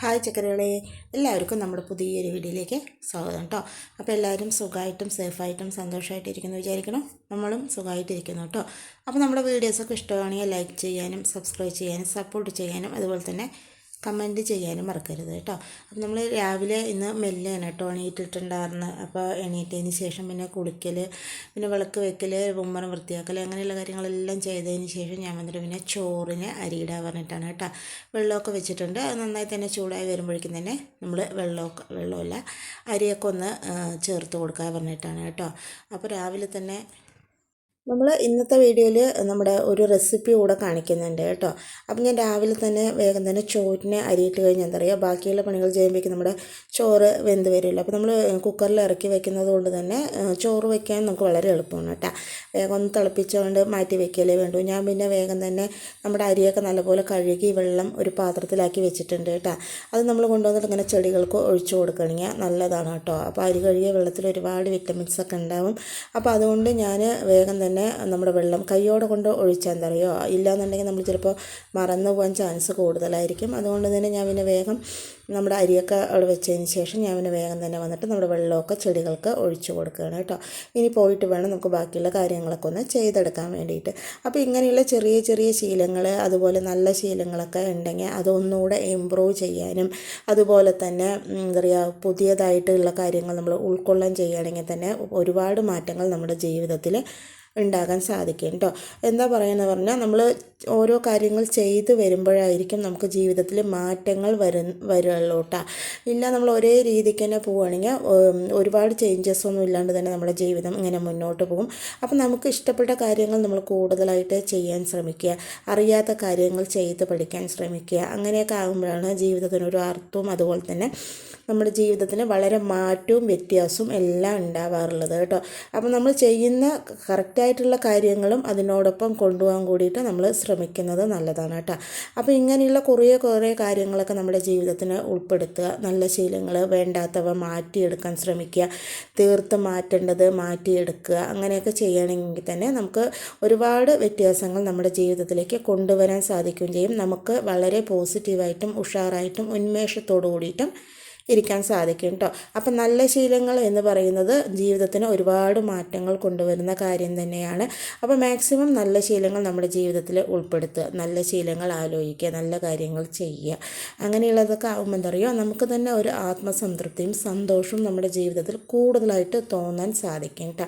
Hi ചക്കരകളെ എല്ലാവർക്കും നമ്മുടെ പുതിയൊരു വീഡിയോയിലേക്ക് സ്വാഗതം കേട്ടോ. അപ്പോൾ എല്ലാവരും സുഖമായിട്ടും സേഫായിട്ടും സന്തോഷമായിട്ട് ഇരിക്കുന്നു വിചാരിക്കണം നമ്മളും സുഖമായിട്ടിരിക്കുന്നു കേട്ടോ. അപ്പോൾ നമ്മുടെ വീഡിയോസൊക്കെ ഇഷ്ടമാണെങ്കിൽ ലൈക്ക് ചെയ്യാനും സബ്സ്ക്രൈബ് ചെയ്യാനും സപ്പോർട്ട് ചെയ്യാനും അതുപോലെ തന്നെ കമന്റ് ചെയ്യാനും മറക്കരുത് കേട്ടോ. അപ്പം നമ്മൾ രാവിലെ ഇന്ന് മെല്ലെയാണ് കേട്ടോ എണീറ്റിട്ടുണ്ടായിരുന്നു. അപ്പോൾ എണീറ്റതിന് ശേഷം പിന്നെ കുളിക്കൽ പിന്നെ വിളക്ക് വെക്കൽ ഉമ്മറം വൃത്തിയാക്കൽ അങ്ങനെയുള്ള കാര്യങ്ങളെല്ലാം ചെയ്തതിന് ശേഷം ഞാൻ വന്നിട്ട് പിന്നെ ചോറിന് അരിയിടാൻ പറഞ്ഞിട്ടാണ് കേട്ടോ. വെള്ളമൊക്കെ വെച്ചിട്ടുണ്ട്. അത് നന്നായി തന്നെ ചൂടായി വരുമ്പോഴേക്കും തന്നെ നമ്മൾ വെള്ളമൊക്കെ വെള്ളമല്ല അരിയൊക്കെ ഒന്ന് ചേർത്ത് കൊടുക്കാൻ പറഞ്ഞിട്ടാണ് കേട്ടോ. അപ്പോൾ രാവിലെ തന്നെ നമ്മൾ ഇന്നത്തെ വീഡിയോയിൽ നമ്മുടെ ഒരു റെസിപ്പി കൂടെ കാണിക്കുന്നുണ്ട് കേട്ടോ. അപ്പം ഞാൻ രാവിലെ തന്നെ വേഗം തന്നെ ചോറിനെ അരിയിട്ട് കഴിഞ്ഞാൽ എന്താ പറയുക ബാക്കിയുള്ള പണികൾ ചെയ്യുമ്പോഴേക്കും നമ്മുടെ ചോറ് വെന്ത് വരുമല്ലോ അപ്പോൾ നമ്മൾ കുക്കറിൽ ഇറക്കി വെക്കുന്നത് കൊണ്ട് തന്നെ ചോറ് വെക്കാൻ നമുക്ക് വളരെ എളുപ്പമാണ് കേട്ടോ. വേഗം ഒന്ന് തിളപ്പിച്ചുകൊണ്ട് മാറ്റി വെക്കലേ വേണ്ടു. ഞാൻ പിന്നെ വേഗം തന്നെ നമ്മുടെ അരിയൊക്കെ നല്ലപോലെ കഴുകി വെള്ളം ഒരു പാത്രത്തിലാക്കി വെച്ചിട്ടുണ്ട് കേട്ടോ. അത് നമ്മൾ കൊണ്ടുവന്നിട്ട് ഇങ്ങനെ ചെടികൾക്ക് ഒഴിച്ചു കൊടുക്കണമെങ്കിൽ നല്ലതാണ് കേട്ടോ. അപ്പോൾ അരി കഴുകിയ വെള്ളത്തിൽ ഒരുപാട് വിറ്റമിൻസ് ഒക്കെ ഉണ്ടാവും. അപ്പോൾ അതുകൊണ്ട് ഞാൻ വേഗം തന്നെ തന്നെ നമ്മുടെ വെള്ളം കൈയോടെ കൊണ്ട് ഒഴിച്ചാൽ എന്താ ഇല്ലയെന്നുണ്ടെങ്കിൽ നമ്മൾ ചിലപ്പോൾ മറന്നു പോകാൻ ചാൻസ് കൂടുതലായിരിക്കും. അതുകൊണ്ട് തന്നെ ഞാൻ പിന്നെ വേഗം നമ്മുടെ അരിയൊക്കെ അവിടെ വെച്ചതിന് ശേഷം ഞാൻ പിന്നെ വേഗം തന്നെ വന്നിട്ട് നമ്മുടെ വെള്ളമൊക്കെ ചെടികൾക്ക് ഒഴിച്ചു കൊടുക്കുകയാണ് കേട്ടോ. ഇനി പോയിട്ട് വേണം നമുക്ക് ബാക്കിയുള്ള കാര്യങ്ങളൊക്കെ ഒന്ന് ചെയ്തെടുക്കാൻ വേണ്ടിയിട്ട്. അപ്പോൾ ഇങ്ങനെയുള്ള ചെറിയ ചെറിയ ശീലങ്ങൾ അതുപോലെ നല്ല ശീലങ്ങളൊക്കെ ഉണ്ടെങ്കിൽ അതൊന്നുകൂടെ ഇമ്പ്രൂവ് ചെയ്യാനും അതുപോലെ തന്നെ എന്താ പറയുക പുതിയതായിട്ടുള്ള കാര്യങ്ങൾ നമ്മൾ ഉൾക്കൊള്ളാൻ ചെയ്യുകയാണെങ്കിൽ തന്നെ ഒരുപാട് മാറ്റങ്ങൾ നമ്മുടെ ജീവിതത്തിൽ ഉണ്ടാകാൻ സാധിക്കും കേട്ടോ എന്താ പറയുന്നത് പറഞ്ഞാൽ നമ്മൾ ഓരോ കാര്യങ്ങൾ ചെയ്ത് വരുമ്പോഴായിരിക്കും നമുക്ക് ജീവിതത്തിൽ മാറ്റങ്ങൾ വരു വരുള്ളൂ കേട്ടോ ഇല്ല നമ്മൾ ഒരേ രീതിക്ക് തന്നെ പോവുകയാണെങ്കിൽ ഒരുപാട് ചേഞ്ചസ് ഒന്നും ഇല്ലാണ്ട് തന്നെ നമ്മുടെ ജീവിതം ഇങ്ങനെ മുന്നോട്ട് പോകും. അപ്പം നമുക്ക് ഇഷ്ടപ്പെട്ട കാര്യങ്ങൾ നമ്മൾ കൂടുതലായിട്ട് ചെയ്യാൻ ശ്രമിക്കുക. അറിയാത്ത കാര്യങ്ങൾ ചെയ്ത് പഠിക്കാൻ ശ്രമിക്കുക. അങ്ങനെയൊക്കെ ആകുമ്പോഴാണ് ജീവിതത്തിനൊരു അർത്ഥവും അതുപോലെ തന്നെ നമ്മുടെ ജീവിതത്തിന് വളരെ മാറ്റവും വ്യത്യാസവും എല്ലാം ഉണ്ടാവാറുള്ളത് കേട്ടോ അപ്പം നമ്മൾ ചെയ്യുന്ന കറക്റ്റായിട്ടുള്ള കാര്യങ്ങളും അതിനോടൊപ്പം കൊണ്ടുപോകാൻ കൂടിയിട്ട് നമ്മൾ ശ്രമിക്കുന്നത് നല്ലതാണ് കേട്ടോ. അപ്പോൾ ഇങ്ങനെയുള്ള കുറേ കുറേ കാര്യങ്ങളൊക്കെ നമ്മുടെ ജീവിതത്തിന് ഉൾപ്പെടുത്തുക നല്ല ശീലങ്ങൾ വേണ്ടാത്തവ മാറ്റിയെടുക്കാൻ ശ്രമിക്കുക തീർത്ത് മാറ്റേണ്ടത് മാറ്റിയെടുക്കുക അങ്ങനെയൊക്കെ ചെയ്യണമെങ്കിൽ തന്നെ നമുക്ക് ഒരുപാട് വ്യത്യാസങ്ങൾ നമ്മുടെ ജീവിതത്തിലേക്ക് കൊണ്ടുവരാൻ സാധിക്കുകയും ചെയ്യും. നമുക്ക് വളരെ പോസിറ്റീവായിട്ടും ഉഷാറായിട്ടും ഉന്മേഷത്തോടു കൂടിയിട്ടും ഇരിക്കാൻ സാധിക്കും കേട്ടോ അപ്പം നല്ല ശീലങ്ങൾ എന്ന് പറയുന്നത് ജീവിതത്തിന് ഒരുപാട് മാറ്റങ്ങൾ കൊണ്ടുവരുന്ന കാര്യം തന്നെയാണ്. അപ്പോൾ മാക്സിമം നല്ല ശീലങ്ങൾ നമ്മുടെ ജീവിതത്തിൽ ഉൾപ്പെടുത്തുക നല്ല ശീലങ്ങൾ ആലോചിക്കുക നല്ല കാര്യങ്ങൾ ചെയ്യുക. അങ്ങനെയുള്ളതൊക്കെ ആകുമ്പോൾ എന്താ പറയുക നമുക്ക് തന്നെ ഒരു ആത്മസംതൃപ്തിയും സന്തോഷവും നമ്മുടെ ജീവിതത്തിൽ കൂടുതലായിട്ട് തോന്നാൻ സാധിക്കും കേട്ടോ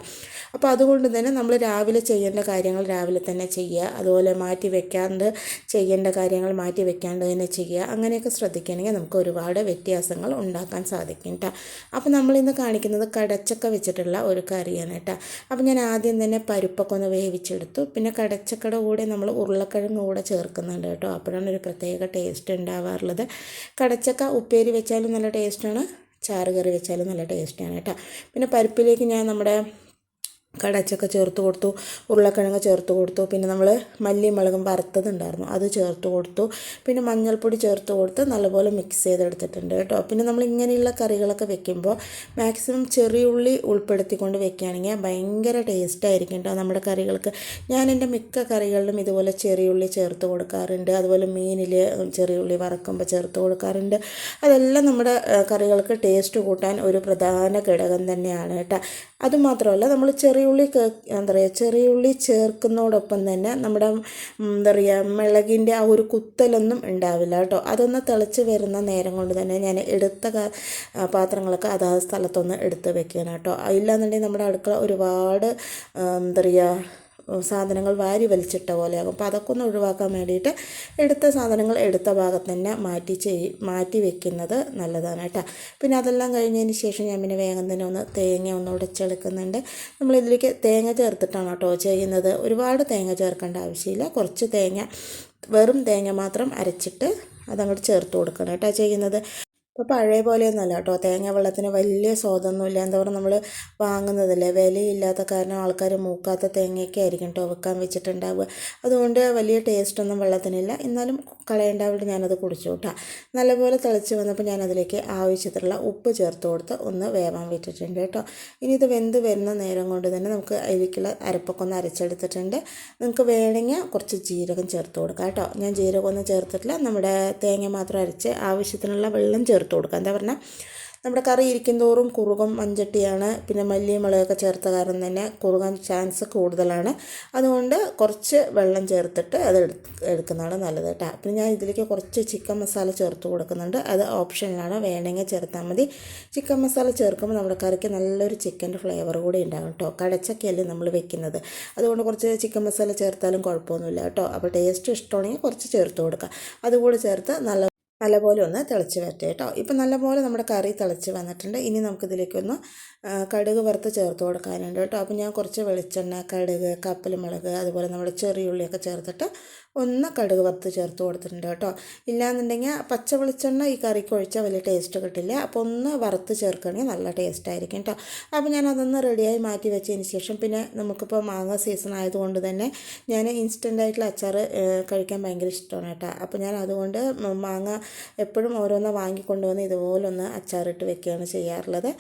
അപ്പോൾ അതുകൊണ്ട് തന്നെ നമ്മൾ രാവിലെ ചെയ്യേണ്ട കാര്യങ്ങൾ രാവിലെ തന്നെ ചെയ്യുക. അതുപോലെ മാറ്റി വെക്കാണ്ട് ചെയ്യേണ്ട കാര്യങ്ങൾ മാറ്റി വെക്കാണ്ട് തന്നെ ചെയ്യുക. അങ്ങനെയൊക്കെ ശ്രദ്ധിക്കുകയാണെങ്കിൽ നമുക്ക് ഒരുപാട് വ്യത്യാസങ്ങൾ ഉണ്ടാക്കാൻ സാധിക്കും കേട്ടോ അപ്പോൾ നമ്മളിന്ന് കാണിക്കുന്നത് കടച്ചക്ക വെച്ചിട്ടുള്ള ഒരു കറിയാണ് കേട്ടോ അപ്പോൾ ഞാൻ ആദ്യം തന്നെ പരിപ്പൊക്കെ ഒന്ന് വേവിച്ചെടുത്തു. പിന്നെ കടച്ചക്കയുടെ കൂടെ നമ്മൾ ഉരുളക്കിഴങ്ങ് കൂടെ ചേർക്കുന്നുണ്ട് കേട്ടോ. അപ്പോഴാണ് ഒരു പ്രത്യേക ടേസ്റ്റ് ഉണ്ടാവാറുള്ളത്. കടച്ചക്ക ഉപ്പേരി വെച്ചാലും നല്ല ടേസ്റ്റാണ് ചാറ് കറി വെച്ചാലും നല്ല ടേസ്റ്റാണ് കേട്ടോ പിന്നെ പരിപ്പിലേക്ക് ഞാൻ നമ്മുടെ കടച്ചൊക്കെ ചേർത്ത് കൊടുത്തു ഉരുളക്കിഴങ്ങ് ചേർത്ത് കൊടുത്തു പിന്നെ നമ്മൾ മല്ലിയും മുളകും വറുത്തതുണ്ടായിരുന്നു അത് ചേർത്ത് കൊടുത്തു പിന്നെ മഞ്ഞൾപ്പൊടി ചേർത്ത് കൊടുത്ത് നല്ലപോലെ മിക്സ് ചെയ്തെടുത്തിട്ടുണ്ട് കേട്ടോ. പിന്നെ നമ്മൾ ഇങ്ങനെയുള്ള കറികളൊക്കെ വെക്കുമ്പോൾ മാക്സിമം ചെറിയ ഉള്ളി ഉൾപ്പെടുത്തിക്കൊണ്ട് വെക്കുകയാണെങ്കിൽ ഭയങ്കര ടേസ്റ്റ് ആയിരിക്കും കേട്ടോ നമ്മുടെ കറികൾക്ക്. ഞാൻ എന്റെ മിക്ക കറികളിലും ഇതുപോലെ ചെറിയ ഉള്ളി ചേർത്ത് കൊടുക്കാറുണ്ട് അതുപോലെ മീനിൽ ചെറിയ ഉള്ളി വറക്കുമ്പോൾ ചേർത്ത് കൊടുക്കാറുണ്ട്. അതെല്ലാം നമ്മുടെ കറികൾക്ക് ടേസ്റ്റ് കൂട്ടാൻ ഒരു പ്രധാന ഘടകം തന്നെയാണ് കേട്ടോ. അതുമാത്രമല്ല നമ്മൾ ചെറിയുള്ളി എന്താ പറയുക ചെറിയുള്ളി ചേർക്കുന്നതോടൊപ്പം തന്നെ നമ്മുടെ എന്താ പറയുക മിളകിന്റെ ആ ഒരു കുത്തലൊന്നും ഉണ്ടാവില്ല കേട്ടോ. അതൊന്ന് തിളച്ച് വരുന്ന നേരം കൊണ്ട് തന്നെ ഞാൻ എടുത്ത പാത്രങ്ങളൊക്കെ അതാത് സ്ഥലത്തൊന്ന് എടുത്ത് വെക്കണം കേട്ടോ. ഇല്ലാന്നുണ്ടെങ്കിൽ നമ്മുടെ അടുക്കള ഒരുപാട് എന്താ പറയുക സാധനങ്ങൾ വാരി വലിച്ചിട്ട പോലെയാകും. അപ്പോൾ അതൊക്കെ ഒന്ന് ഒഴിവാക്കാൻ വേണ്ടിയിട്ട് എടുത്ത സാധനങ്ങൾ എടുത്ത ഭാഗത്ത് തന്നെ മാറ്റി ചെയ് മാറ്റി വെക്കുന്നത് നല്ലതാണ് കേട്ടോ. പിന്നെ അതെല്ലാം കഴിഞ്ഞതിന് ശേഷം ഞാൻ പിന്നെ വേഗം തന്നെ ഒന്ന് തേങ്ങ ഒന്ന് ഉടച്ചെടുക്കുന്നുണ്ട്. നമ്മളിതിലേക്ക് തേങ്ങ ചേർത്തിട്ടാണ് കേട്ടോ ചെയ്യുന്നത്. ഒരുപാട് തേങ്ങ ചേർക്കേണ്ട ആവശ്യമില്ല. കുറച്ച് തേങ്ങ വെറും തേങ്ങ മാത്രം അരച്ചിട്ട് അതങ്ങോട്ട് ചേർത്ത് കൊടുക്കണം കേട്ടോ ചെയ്യുന്നത്. ഇപ്പോൾ പഴയ പോലെയൊന്നുമല്ല കേട്ടോ. തേങ്ങ വെള്ളത്തിന് വലിയ സ്വാദൊന്നുമില്ല. എന്താ പറയുക നമ്മൾ വാങ്ങുന്നതല്ലേ? വിലയില്ലാത്ത കാരണം ആൾക്കാർ മൂക്കാത്ത തേങ്ങയൊക്കെ ആയിരിക്കും കേട്ടോ വെക്കാൻ വെച്ചിട്ടുണ്ടാവുക. അതുകൊണ്ട് വലിയ ടേസ്റ്റൊന്നും വെള്ളത്തിനില്ല. എന്നാലും കളയേണ്ടാവിട്ട് ഞാനത് കുടിച്ചു കേട്ടോ നല്ലപോലെ തിളച്ച് വന്നപ്പോൾ ഞാനതിലേക്ക് ആവശ്യത്തിലുള്ള ഉപ്പ് ചേർത്ത് കൊടുത്ത് ഒന്ന് വേവാൻ വിട്ടിട്ടുണ്ട് കേട്ടോ. ഇനി ഇത് വെന്ത് വരുന്ന നേരം കൊണ്ട് തന്നെ നമുക്ക് അതിലേക്കുള്ള അരപ്പൊക്കെ ഒന്ന് അരച്ചെടുത്തിട്ടുണ്ട്. നിങ്ങൾക്ക് വേണമെങ്കിൽ കുറച്ച് ജീരകം ചേർത്ത് കൊടുക്കാം കേട്ടോ. ഞാൻ ജീരകമൊന്നും ചേർത്തിട്ടില്ല. നമ്മുടെ തേങ്ങ മാത്രം അരച്ച് ആവശ്യത്തിനുള്ള വെള്ളം ചേർത്ത് കൊടുക്കുക. എന്താ പറഞ്ഞാൽ നമ്മുടെ കറി ഇരിക്കും തോറും കുറുകം മഞ്ചട്ടിയാണ് പിന്നെ മല്ലിയും മുളകൊക്കെ ചേർത്ത കാരണം തന്നെ കുറുകാൻ ചാൻസ് കൂടുതലാണ്. അതുകൊണ്ട് കുറച്ച് വെള്ളം ചേർത്തിട്ട് അത് എടുക്കുന്നതാണ് നല്ലത് കേട്ടോ. പിന്നെ ഞാൻ ഇതിലേക്ക് കുറച്ച് ചിക്കൻ മസാല ചേർത്ത് കൊടുക്കുന്നുണ്ട്. അത് ഓപ്ഷനിലാണ്. വേണമെങ്കിൽ ചേർത്താൽ മതി. ചിക്കൻ മസാല ചേർക്കുമ്പോൾ നമ്മുടെ കറിക്ക് നല്ലൊരു ചിക്കന്റെ ഫ്ലേവർ കൂടി ഉണ്ടാകും കേട്ടോ. കടച്ചക്കയല്ലേ നമ്മൾ വെക്കുന്നത്. അതുകൊണ്ട് കുറച്ച് ചിക്കൻ മസാല ചേർത്താലും കുഴപ്പമൊന്നുമില്ല കേട്ടോ. അപ്പോൾ ടേസ്റ്റ് ഇഷ്ടമാണെങ്കിൽ കുറച്ച് ചേർത്ത് കൊടുക്കുക. അതുകൂടി ചേർത്ത് നല്ല നല്ലപോലെ ഒന്ന് തിളച്ച് വരട്ടെ കേട്ടോ. ഇപ്പം നല്ലപോലെ നമ്മുടെ കറി തിളച്ച് വന്നിട്ടുണ്ട്. ഇനി നമുക്കിതിലേക്കൊന്ന് കടുക് വറുത്ത് ചേർത്ത് കൊടുക്കാനുണ്ട് കേട്ടോ. അപ്പോൾ ഞാൻ കുറച്ച് വെളിച്ചെണ്ണ കടുക് കപ്പൽ മുളക് അതുപോലെ നമ്മുടെ ചെറിയുള്ളിയൊക്കെ ചേർത്തിട്ട് ഒന്ന് കടുക് വറുത്ത് ചേർത്ത് കൊടുത്തിട്ടുണ്ട് കേട്ടോ. ഇല്ലാന്നുണ്ടെങ്കിൽ പച്ച വെളിച്ചെണ്ണ ഈ കറിക്ക് ഒഴിച്ചാൽ വലിയ ടേസ്റ്റ് കിട്ടില്ല. അപ്പോൾ ഒന്ന് വറുത്ത് ചേർക്കുകയാണെങ്കിൽ നല്ല ടേസ്റ്റ് ആയിരിക്കും കേട്ടോ. അപ്പോൾ ഞാൻ അതൊന്ന് റെഡിയായി മാറ്റി വെച്ചതിന് ശേഷം പിന്നെ നമുക്കിപ്പോൾ മാങ്ങ സീസൺ ആയതുകൊണ്ട് തന്നെ ഞാൻ ഇൻസ്റ്റന്റ് ആയിട്ടുള്ള അച്ചാർ കഴിക്കാൻ ഭയങ്കര ഇഷ്ടമാണ് കേട്ടോ. അപ്പോൾ ഞാൻ അതുകൊണ്ട് മാങ്ങ എപ്പോഴും ഓരോന്ന് വാങ്ങിക്കൊണ്ടുവന്ന് ഇതുപോലെ ഒന്ന് അച്ചാറിട്ട് വെക്കുകയാണ് ചെയ്യാറുള്ളത്.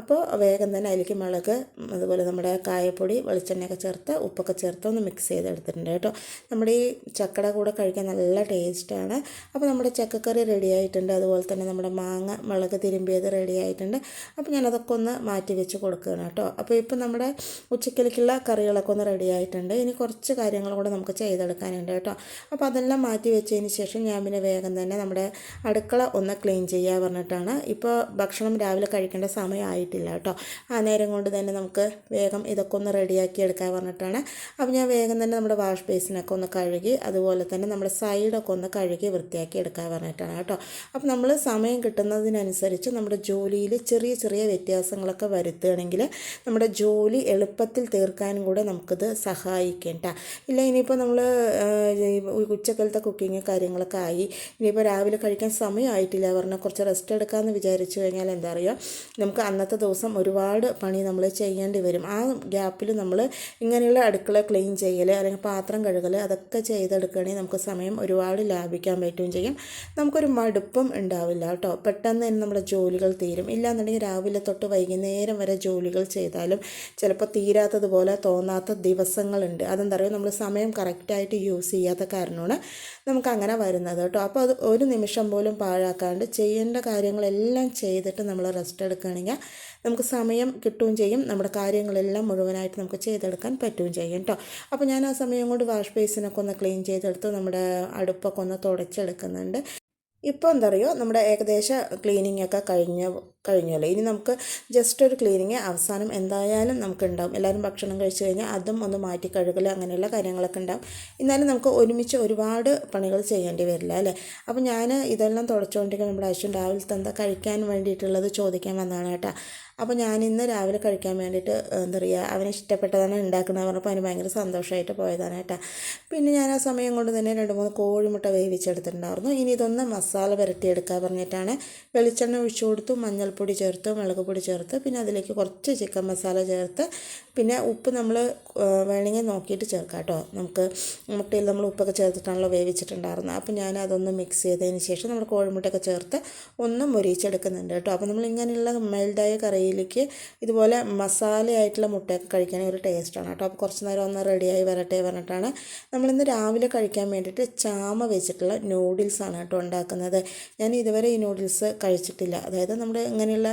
അപ്പോൾ വേഗം തന്നെ അതിലേക്ക് മുളക് അതുപോലെ നമ്മുടെ കായപ്പൊടി വെളിച്ചെണ്ണയൊക്കെ ചേർത്ത് ഉപ്പൊക്കെ ചേർത്ത് ഒന്ന് മിക്സ് ചെയ്തെടുത്തിട്ടുണ്ട് കേട്ടോ. നമ്മുടെ ഈ ചക്കയുടെ കൂടെ കഴിക്കാൻ നല്ല ടേസ്റ്റാണ്. അപ്പോൾ നമ്മുടെ ചക്കക്കറി റെഡി ആയിട്ടുണ്ട്. അതുപോലെ തന്നെ നമ്മുടെ മാങ്ങ മുളക് തിരുമ്പിയത് റെഡി ആയിട്ടുണ്ട്. അപ്പോൾ ഞാനതൊക്കെ ഒന്ന് മാറ്റി വെച്ച് കൊടുക്കുകയാണ് കേട്ടോ. അപ്പോൾ ഇപ്പോൾ നമ്മുടെ ഉച്ചക്കലേക്കുള്ള കറികളൊക്കെ ഒന്ന് റെഡി ആയിട്ടുണ്ട്. ഇനി കുറച്ച് കാര്യങ്ങൾ കൂടെ നമുക്ക് ചെയ്തെടുക്കാനുണ്ട് കേട്ടോ. അപ്പോൾ അതെല്ലാം മാറ്റി വെച്ചതിന് ശേഷം ഞാൻ പിന്നെ വേഗം തന്നെ നമ്മുടെ അടുക്കള ഒന്ന് ക്ലീൻ ചെയ്യുക പറഞ്ഞിട്ടാണ്. ഇപ്പോൾ ഭക്ഷണം രാവിലെ കഴിക്കേണ്ട സമയമായിട്ടില്ല കേട്ടോ. ആ നേരം കൊണ്ട് തന്നെ നമുക്ക് വേഗം ഇതൊക്കെ ഒന്ന് റെഡിയാക്കി എടുക്കാൻ പറഞ്ഞിട്ടാണ്. അപ്പോൾ ഞാൻ വേഗം തന്നെ നമ്മുടെ വാഷ് ബേസിനൊക്കെ ഒന്ന് കഴുകി അതുപോലെ തന്നെ നമ്മുടെ സൈഡൊക്കെ ഒന്ന് കഴുകി വൃത്തിയാക്കി എടുക്കാൻ പറഞ്ഞിട്ടാണ് കേട്ടോ. അപ്പോൾ നമ്മൾ സമയം കിട്ടുന്നതിനനുസരിച്ച് നമ്മുടെ ജോലിയിൽ ചെറിയ ചെറിയ വ്യത്യാസങ്ങളൊക്കെ വരുത്തുകയാണെങ്കിൽ നമ്മുടെ ജോലി എളുപ്പത്തിൽ തീർക്കാനും കൂടെ നമുക്കിത് സഹായിക്കേണ്ട. ഇല്ല ഇനിയിപ്പോൾ നമ്മൾ ഉച്ചക്കലത്തെ കുക്കിങ് കാര്യങ്ങളൊക്കെ ആയി. ഇനിയിപ്പോൾ രാവിലെ കഴിക്കാൻ സമയമായിട്ടില്ല. പറഞ്ഞാൽ കുറച്ച് റെസ്റ്റ് എടുക്കാമെന്ന് വിചാരിച്ചു കഴിഞ്ഞാൽ എന്താ പറയുക നമുക്ക് അന്നത്തെ ദിവസം ഒരുപാട് പണി നമ്മൾ ചെയ്യേണ്ടി വരും. ആ ഗ്യാപ്പിൽ നമ്മൾ ഇങ്ങനെയുള്ള അടുക്കള ക്ലീൻ ചെയ്യൽ അല്ലെങ്കിൽ പാത്രം കഴുകൽ അതൊക്കെ ചെയ്തെടുക്കുകയാണെങ്കിൽ നമുക്ക് സമയം ഒരുപാട് ലാഭിക്കാൻ പറ്റുകയും ചെയ്യും. നമുക്കൊരു മടുപ്പും ഉണ്ടാവില്ല കേട്ടോ. പെട്ടെന്ന് തന്നെ നമ്മുടെ ജോലികൾ തീരും. ഇല്ലാന്നുണ്ടെങ്കിൽ രാവിലെ തൊട്ട് വൈകുന്നേരം വരെ ജോലികൾ ചെയ്താലും ചിലപ്പോൾ തീരാത്തതുപോലെ തോന്നാത്ത ദിവസങ്ങളുണ്ട്. അതെന്താ പറയുക നമ്മൾ സമയം കറക്റ്റായിട്ട് യൂസ് ചെയ്യാത്ത കാരണമാണ് നമുക്ക് അങ്ങനെ വരുന്നത് കേട്ടോ. അപ്പോൾ അത് ഒരു നിമിഷം പോലും പാഴാക്കാണ്ട് ചെയ്യേണ്ട കാര്യങ്ങളെല്ലാം ചെയ്തിട്ട് നമ്മൾ റെസ്റ്റ് എടുക്കുകയാണെങ്കിൽ നമുക്ക് സമയം കിട്ടുകയും ചെയ്യും. നമ്മുടെ കാര്യങ്ങളെല്ലാം മുഴുവനായിട്ട് നമുക്ക് ചെയ്തെടുക്കാൻ പറ്റുകയും ചെയ്യും കേട്ടോ. അപ്പോൾ ഞാൻ ആ സമയം കൊണ്ട് വാഷ് ബേസിനൊക്കെ ഒന്ന് ക്ലീൻ ചെയ്തെടുത്ത് നമ്മുടെ അടുപ്പൊക്കെ ഒന്ന് തുടച്ചെടുക്കുന്നുണ്ട്. ഇപ്പോൾ എന്താ പറയുക നമ്മുടെ ഏകദേശം ക്ലീനിങ് ഒക്കെ കഴിഞ്ഞ കഴിഞ്ഞല്ലോ. ഇനി നമുക്ക് ജസ്റ്റ് ഒരു ക്ലീനിങ് അവസാനം എന്തായാലും നമുക്ക് ഉണ്ടാവും. എല്ലാവരും ഭക്ഷണം കഴിച്ചു കഴിഞ്ഞാൽ അതും ഒന്ന് മാറ്റി കഴുകൽ അങ്ങനെയുള്ള കാര്യങ്ങളൊക്കെ ഉണ്ടാവും. എന്നാലും നമുക്ക് ഒരുമിച്ച് ഒരുപാട് പണികൾ ചെയ്യേണ്ടി വരില്ല അല്ലേ? അപ്പോൾ ഞാൻ ഇതെല്ലാം തുടച്ചുകൊണ്ടിരിക്കുന്ന നമ്മുടെ അശ്വൻ രാവിലെ എന്താ കഴിക്കാൻ വേണ്ടിയിട്ടുള്ളത് ചോദിക്കാൻ വന്നതാണ് കേട്ടോ. അപ്പോൾ ഞാൻ ഇന്ന് രാവിലെ കഴിക്കാൻ വേണ്ടിയിട്ട് എന്താ പറയുക അവന് ഇഷ്ടപ്പെട്ടതാണ് ഉണ്ടാക്കുന്നത് പറഞ്ഞപ്പോൾ അവന് ഭയങ്കര സന്തോഷമായിട്ട് പോയതാണ് കേട്ടോ. പിന്നെ ഞാൻ ആ സമയം കൊണ്ട് തന്നെ രണ്ട് മൂന്ന് കോഴിമുട്ട വേവിച്ചെടുത്തിട്ടുണ്ടായിരുന്നു. ഇനി ഇതൊന്ന് മസാല പുരട്ടിയെടുക്കുക പറഞ്ഞിട്ടാണ് വെളിച്ചെണ്ണ ഒഴിച്ചു കൊടുത്തു മഞ്ഞൾപ്പൊടി ചേർത്ത് മുളക് പൊടി ചേർത്ത് പിന്നെ അതിലേക്ക് കുറച്ച് ചിക്കൻ മസാല ചേർത്ത് പിന്നെ ഉപ്പ് നമ്മൾ വേണമെങ്കിൽ നോക്കിയിട്ട് ചേർക്കാം കേട്ടോ. നമുക്ക് മുട്ടയിൽ നമ്മൾ ഉപ്പൊക്കെ ചേർത്തിട്ടാണല്ലോ വേവിച്ചിട്ടുണ്ടായിരുന്നത്. അപ്പോൾ ഞാൻ അതൊന്ന് മിക്സ് ചെയ്തതിന് ശേഷം നമ്മൾ കോഴിമുട്ടയൊക്കെ ചേർത്ത് ഒന്ന് മുരിച്ചെടുക്കുന്നുണ്ട് കേട്ടോ. അപ്പോൾ നമ്മൾ ഇങ്ങനെയുള്ള മെൽഡായ കറിയിലേക്ക് ഇതുപോലെ മസാലയായിട്ടുള്ള മുട്ടയൊക്കെ കഴിക്കാൻ ഒരു ടേസ്റ്റാണ് കേട്ടോ. അപ്പോൾ കുറച്ച് നേരം ഒന്ന് റെഡിയായി വരട്ടെ പറഞ്ഞിട്ടാണ് നമ്മളിന്ന് രാവിലെ കഴിക്കാൻ വേണ്ടിയിട്ട് ചാമ വെച്ചിട്ടുള്ള നൂഡിൽസാണ് കേട്ടോ ഉണ്ടാക്കുന്നത്. ഞാൻ ഇതുവരെ ഈ നൂഡിൽസ് കഴിച്ചിട്ടില്ല. അതായത് നമ്മുടെ ഇങ്ങനെയുള്ള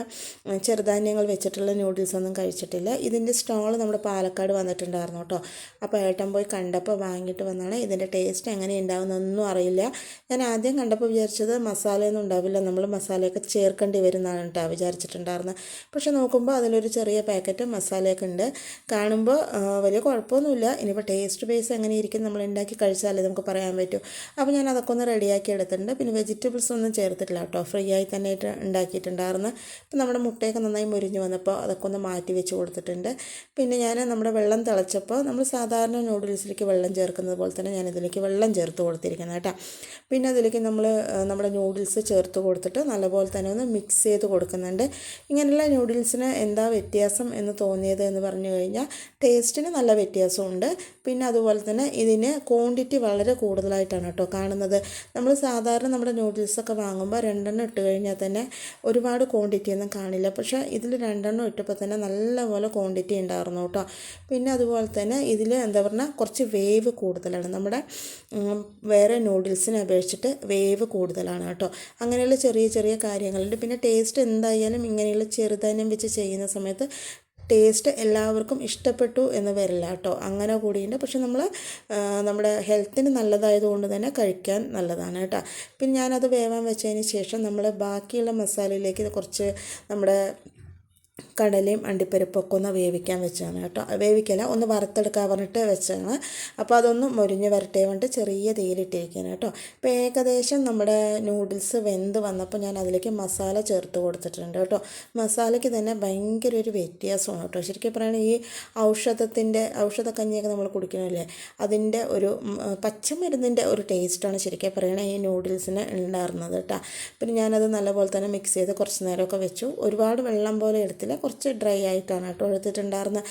ചെറുധാന്യങ്ങൾ വെച്ചിട്ടുള്ള നൂഡിൽസ് ഒന്നും കഴിച്ചിട്ടില്ല. ഇതിന്റെ സ്റ്റോൾ നമ്മുടെ പാലക്കാട് വന്നിട്ടുണ്ടായിരുന്നു കേട്ടോ. അപ്പോൾ ഏട്ടൻ പോയി കണ്ടപ്പോൾ വാങ്ങിയിട്ട് വന്നാണ്. ഇതിന്റെ ടേസ്റ്റ് എങ്ങനെ ഉണ്ടാവുന്നൊന്നും അറിയില്ല. ഞാൻ ആദ്യം കണ്ടപ്പോൾ വിചാരിച്ചത് മസാലയൊന്നും ഉണ്ടാവില്ല. നമ്മൾ മസാലയൊക്കെ ചേർക്കേണ്ടി വരുന്നതാണ് കേട്ടോ വിചാരിച്ചിട്ടുണ്ടായിരുന്നത് പക്ഷെ നോക്കുമ്പോൾ അതിലൊരു ചെറിയ പാക്കറ്റ് മസാലയൊക്കെ ഉണ്ട്. കാണുമ്പോൾ വലിയ കുഴപ്പമൊന്നുമില്ല. ഇനിയിപ്പോൾ ടേസ്റ്റ് ബേസ് എങ്ങനെയിരിക്കും നമ്മൾ ഉണ്ടാക്കി കഴിച്ചാലേ നമുക്ക് പറയാൻ പറ്റൂ. അപ്പോൾ ഞാൻ അതൊക്കെ ഒന്ന് റെഡിയാക്കി എടുത്തിട്ടുണ്ട്. പിന്നെ വെജിറ്റബിൾസ് ഒന്നും ചേർത്തിട്ടില്ല കേട്ടോ. ഫ്രീ ആയി തന്നെ ഉണ്ടാക്കിയിട്ടുണ്ടായിരുന്നു. ഇപ്പം നമ്മുടെ മുട്ടയൊക്കെ നന്നായി മുരിഞ്ഞ് വന്നപ്പോൾ അതൊക്കെ ഒന്ന് മാറ്റി വെച്ച് കൊടുത്തിട്ടുണ്ട്. പിന്നെ ഞാൻ നമ്മുടെ വെള്ളം തിളച്ചപ്പോൾ നമ്മൾ സാധാരണ നൂഡിൽസിലേക്ക് വെള്ളം ചേർക്കുന്നത് പോലെ തന്നെ ഞാൻ ഇതിലേക്ക് വെള്ളം ചേർത്ത് കൊടുത്തിരിക്കുന്നത് കേട്ടോ. പിന്നെ അതിലേക്ക് നമ്മൾ നമ്മുടെ നൂഡിൽസ് ചേർത്ത് കൊടുത്തിട്ട് നല്ലപോലെ തന്നെ ഒന്ന് മിക്സ് ചെയ്ത് കൊടുക്കുന്നുണ്ട്. ഇങ്ങനെയുള്ള നൂഡിൽസിന് എന്താ വ്യത്യാസം എന്ന് തോന്നിയത് എന്ന് പറഞ്ഞു കഴിഞ്ഞാൽ ടേസ്റ്റിന് നല്ല വ്യത്യാസമുണ്ട്. പിന്നെ അതുപോലെ തന്നെ ഇതിന് ക്വാണ്ടിറ്റി വളരെ കൂടുതലായിട്ടാണ് കേട്ടോ കാണുന്നത്. നമ്മൾ സാധാരണ നമ്മുടെ നൂഡിൽസൊക്കെ വാങ്ങുമ്പോൾ രണ്ടെണ്ണം ഇട്ട് കഴിഞ്ഞാൽ തന്നെ ഒരുപാട് ക്വാണ്ടിറ്റി ഒന്നും കാണില്ല. പക്ഷേ ഇതിൽ രണ്ടെണ്ണം ഇട്ടപ്പോൾ തന്നെ നല്ലപോലെ ക്വാണ്ടിറ്റി ഉണ്ടായിരുന്നു കേട്ടോ. പിന്നെ അതുപോലെ തന്നെ ഇതിൽ എന്താ പറഞ്ഞാൽ കുറച്ച് വേവ് കൂടുതലാണ്. നമ്മുടെ വേറെ നൂഡിൽസിനെ അപേക്ഷിച്ചിട്ട് വേവ് കൂടുതലാണ് കേട്ടോ. അങ്ങനെയുള്ള ചെറിയ ചെറിയ കാര്യങ്ങളുണ്ട്. പിന്നെ ടേസ്റ്റ് എന്തായാലും ഇങ്ങനെയുള്ള ചെറുധാന്യം വെച്ച് ചെയ്യുന്ന സമയത്ത് ടേസ്റ്റ് എല്ലാവർക്കും ഇഷ്ടപ്പെട്ടു എന്ന് വരില്ല കേട്ടോ. അങ്ങനെ കൂടിയുണ്ട്. പക്ഷെ നമ്മൾ നമ്മുടെ ഹെൽത്തിന് നല്ലതായതുകൊണ്ട് തന്നെ കഴിക്കാൻ നല്ലതാണ് കേട്ടോ. പിന്നെ ഞാനത് വേവാൻ വെച്ചതിന് ശേഷം നമ്മൾ ബാക്കിയുള്ള മസാലയിലേക്ക് കുറച്ച് നമ്മുടെ കടലയും അണ്ടിപ്പരിപ്പൊക്കെ ഒന്ന് വേവിക്കാൻ വെച്ചാണ് കേട്ടോ. വേവിക്കല ഒന്ന് വറുത്തെടുക്കാൻ പറഞ്ഞിട്ട് വെച്ചാണ് അപ്പോൾ അതൊന്ന് മുരിഞ്ഞ് വരട്ടെ വേണ്ടി ചെറിയ തീയിലിട്ടിരിക്കുകയാണ് കേട്ടോ. ഇപ്പോൾ ഏകദേശം നമ്മുടെ നൂഡിൽസ് വെന്ത് വന്നപ്പോൾ ഞാൻ അതിലേക്ക് മസാല ചേർത്ത് കൊടുത്തിട്ടുണ്ട് കേട്ടോ. മസാലയ്ക്ക് തന്നെ ഭയങ്കര ഒരു വ്യത്യാസമാണ് കേട്ടോ. ശരിക്കും പറയുകയാണെങ്കിൽ ഈ ഔഷധത്തിന്റെ ഔഷധക്കഞ്ഞിയൊക്കെ നമ്മൾ കുടിക്കണമല്ലേ അതിന്റെ ഒരു പച്ചമരുന്നിന്റെ ഒരു ടേസ്റ്റാണ് ശരിക്കും പറയുകയാണെങ്കിൽ ഈ നൂഡിൽസിന് ഉണ്ടായിരുന്നത് കേട്ടോ. പിന്നെ ഞാനത് നല്ലപോലെ തന്നെ മിക്സ് ചെയ്ത് കുറച്ച് നേരമൊക്കെ വെച്ചു. ഒരുപാട് വെള്ളം പോലെ എടുത്തില്ല കുറച്ച് ഡ്രൈ ആയിട്ടാണ് കേട്ടോ എടുത്തിട്ടുണ്ടായിരുന്ന.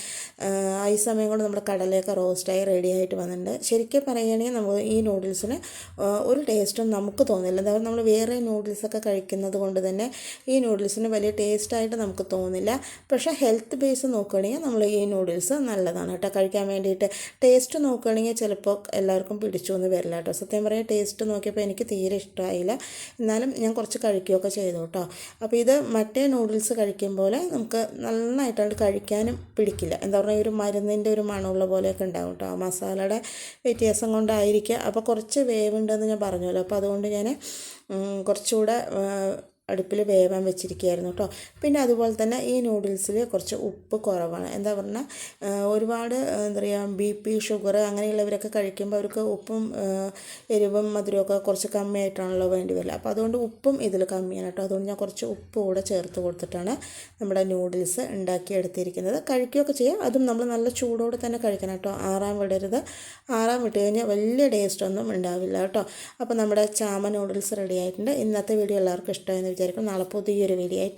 ഈ സമയം കൊണ്ട് നമ്മുടെ കടലയൊക്കെ റോസ്റ്റായി റെഡി ആയിട്ട് വന്നിട്ടുണ്ട്. ശരിക്കും പറയുകയാണെങ്കിൽ നമ്മൾ ഈ നൂഡിൽസിന് ഒരു ടേസ്റ്റും നമുക്ക് തോന്നില്ല. എന്താ നമ്മൾ വേറെ നൂഡിൽസൊക്കെ കഴിക്കുന്നത് കൊണ്ട് തന്നെ ഈ നൂഡിൽസിന് വലിയ ടേസ്റ്റായിട്ട് നമുക്ക് തോന്നില്ല. പക്ഷേ ഹെൽത്ത് ബേസ് നോക്കുകയാണെങ്കിൽ നമ്മൾ ഈ നൂഡിൽസ് നല്ലതാണ് കേട്ടോ. കഴിക്കാൻ വേണ്ടിയിട്ട് ടേസ്റ്റ് നോക്കുകയാണെങ്കിൽ ചിലപ്പോൾ എല്ലാവർക്കും പിടിച്ചു എന്ന് വരില്ല കേട്ടോ. സത്യം പറയാം ടേസ്റ്റ് നോക്കിയപ്പോൾ എനിക്ക് തീരെ ഇഷ്ടമായില്ല എന്നാലും ഞാൻ കുറച്ച് കഴിക്കുകയൊക്കെ ചെയ്തു കേട്ടോ. അപ്പോൾ ഇത് മറ്റേ നൂഡിൽസ് കഴിക്കും പോലെ നമുക്ക് നന്നായിട്ടാണ് കഴിക്കാനും പിടിക്കില്ല. എന്താ പറയുക ഒരു മരുന്നിന്റെ ഒരു മണമുള്ള പോലെയൊക്കെ ഉണ്ടാകും കേട്ടോ ആ മസാലയുടെ വ്യത്യാസം കൊണ്ടായിരിക്കുക അപ്പോൾ കുറച്ച് വേവുണ്ടെന്ന് ഞാൻ പറഞ്ഞല്ലോ. അപ്പോൾ അതുകൊണ്ട് ഞാൻ കുറച്ചുകൂടെ അടുപ്പിൽ വേവാൻ വെച്ചിരിക്കുകയായിരുന്നു കേട്ടോ. പിന്നെ അതുപോലെ തന്നെ ഈ നൂഡിൽസിൽ കുറച്ച് ഉപ്പ് കുറവാണ്. എന്താ പറഞ്ഞാൽ ഒരുപാട് എന്താ പറയുക ബി പി ഷുഗർ അങ്ങനെയുള്ളവരൊക്കെ കഴിക്കുമ്പോൾ അവർക്ക് ഉപ്പും എരിവും മധുരമൊക്കെ കുറച്ച് കമ്മിയായിട്ടാണല്ലോ വേണ്ടി വരില്ല അപ്പോൾ അതുകൊണ്ട് ഉപ്പും ഇതിൽ കമ്മിയാണ് കേട്ടോ. അതുകൊണ്ട് ഞാൻ കുറച്ച് ഉപ്പ് കൂടെ ചേർത്ത് കൊടുത്തിട്ടാണ് നമ്മുടെ നൂഡിൽസ് ഉണ്ടാക്കിയെടുത്തിരിക്കുന്നത്. കഴിക്കുകയൊക്കെ ചെയ്യാം. അതും നമ്മൾ നല്ല ചൂടോടെ തന്നെ കഴിക്കണം കേട്ടോ. ആറാൻ വിടരുത്. ആറാൻ വിട്ട് കഴിഞ്ഞാൽ വലിയ ടേസ്റ്റൊന്നും ഉണ്ടാവില്ല കേട്ടോ. അപ്പോൾ നമ്മുടെ ചാമ നൂഡിൽസ് റെഡി ആയിട്ടുണ്ട്. ഇന്നത്തെ വീഡിയോ എല്ലാവർക്കും ഇഷ്ടമായെന്ന് വിചാരിക്കും. നാളെ പുതിയൊരു വീഡിയോ ആയിട്ട്